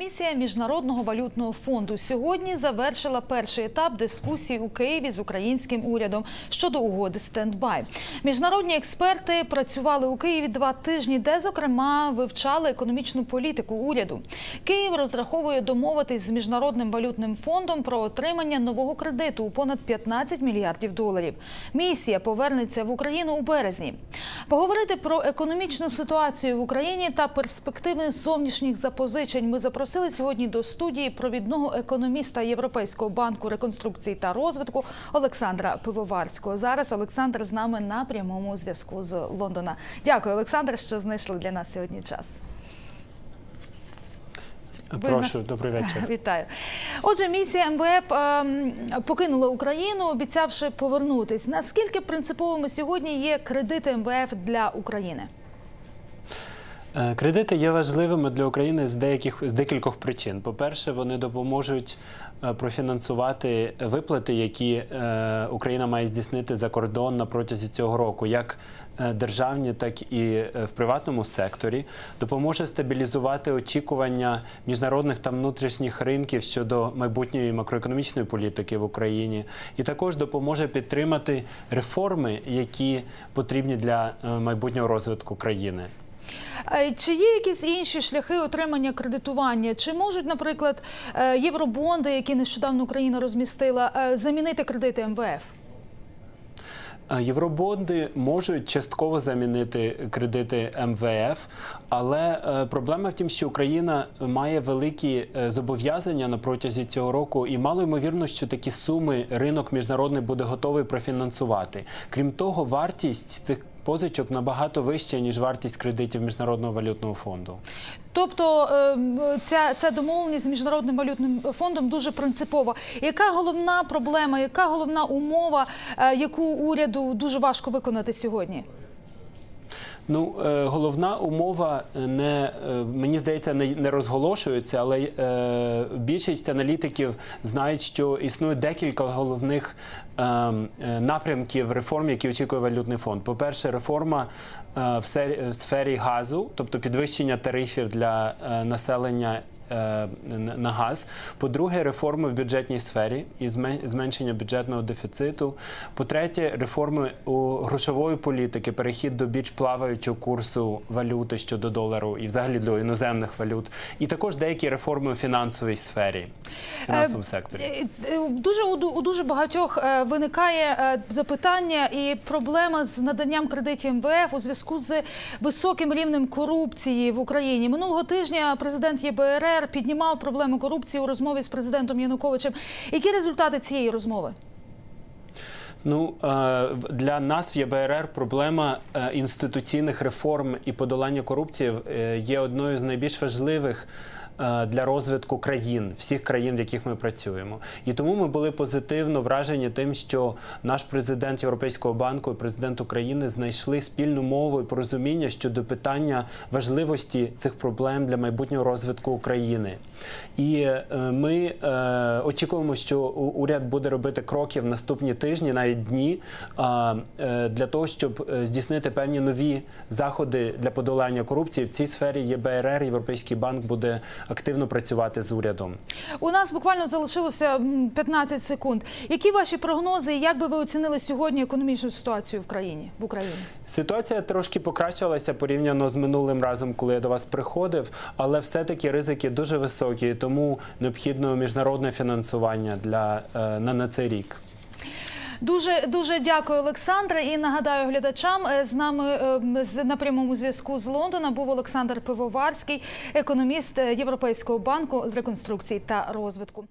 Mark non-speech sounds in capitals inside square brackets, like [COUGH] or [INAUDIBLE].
Місія міжнародного валютного фонду сьогодні завершила перший етап дискусії у Києві з українським урядом щодо угоди стендбай. Міжнародні експерти працювали у Києві два тижні, де зокрема вивчали економічну політику уряду. Київ розраховує домовитись з міжнародним валютним фондом про отримання нового кредиту у понад 15 мільярдів доларів. Місія повернеться в Україну у березні. Поговорити про економічну ситуацію в Україні та перспективи зовнішніх запозичень. Ми запросили сьогодні до студії провідного економіста Європейського банку реконструкції та розвитку Олександра Пивоварського. Зараз Олександр з нами на прямому зв'язку з Лондона. Дякую, Олександр, що знайшли для нас сьогодні час. Ви Прошу, добрий вечір. [LAUGHS] Вітаю. Отже, місія МВФ ем, покинула Україну, обіцявши повернутись. Наскільки принциповими сьогодні є кредити МВФ для України? Е, Кредити є важливими для України з деяких з декількох причин. По-перше, вони допоможуть е, профінансувати виплати, які е, Україна має здійснити за кордон на протязі цього року, як державні, так і в приватному секторі. Допоможе стабілізувати очікування міжнародних та внутрішніх ринків щодо майбутньої макроекономічної політики в Україні, і також допоможе підтримати реформи, які потрібні для майбутнього розвитку країни. Е, Чи є якісь інші шляхи отримання кредитування? Чи можуть, наприклад, е, євробонди, які нещодавно Україна розмістила, е, замінити кредити МВФ? Євробонди можуть частково замінити кредити МВФ, але проблема в тім, що Україна має великі зобов'язання на протязі цього року, і мало ймовірно, що такі суми ринок міжнародний буде готовий профінансувати. Крім того, вартість цих позичок набагато вища ніж вартість кредитів міжнародного валютного фонду. Тобто ем, ця, ця домовленість з міжнародним валютним фондом дуже принципова. Яка головна проблема, яка головна умова, е, яку уряду дуже важко виконати сьогодні? Ну, е, головна умова не е, мені здається не, розголошується, але е, більшість аналітиків знають, що існує декілька головних е, е, напрямків реформ, які очікує валютний фонд. По-перше, реформа е, в, сфері газу, тобто підвищення тарифів для е, населення. Е, На газ, по-друге, реформи в бюджетній сфері і зменшення бюджетного дефіциту. По-третє, реформи у грошової політики, перехід до більш плаваючого курсу валюти щодо долару і взагалі до іноземних валют. І також деякі реформи у фінансовій сфері, фінансовому секторі. Е, е, Дуже у дуже багатьох е, виникає е, запитання і проблема з наданням кредитів МВФ у зв'язку з високим рівнем корупції в Україні. Минулого тижня президент ЄБРР піднімав проблему корупції у розмові з президентом Януковичем. Які результати цієї розмови? Ну е, для нас в ЄБРР проблема е, інституційних реформ і подолання корупції е, є одною з найбільш важливих. Е, Для розвитку країн, всіх країн, в яких ми працюємо, і тому ми були позитивно вражені тим, що наш президент Європейського банку і президент України знайшли спільну мову і порозуміння щодо питання важливості цих проблем для майбутнього розвитку України. І е, ми е, очікуємо, що уряд буде робити кроки в наступні тижні, навіть дні, для того, щоб здійснити певні нові заходи для подолання корупції. В цій сфері ЄБРР, Європейський банк буде активно працювати з урядом. У нас буквально залишилося м, 15 секунд. Які ваші прогнози? і Як би ви оцінили сьогодні економічну ситуацію в країні в Україні? Ситуація трошки покращилася порівняно з минулим разом, коли я до вас приходив, але все-таки ризики дуже високі, тому необхідно міжнародне фінансування для е, на, на цей рік. Дуже дуже дякую, Олександре. І нагадаю глядачам е, з нами е, на прямому зв'язку з Лондона був Олександр Пивоварський, економіст е, Європейського банку з реконструкції та розвитку.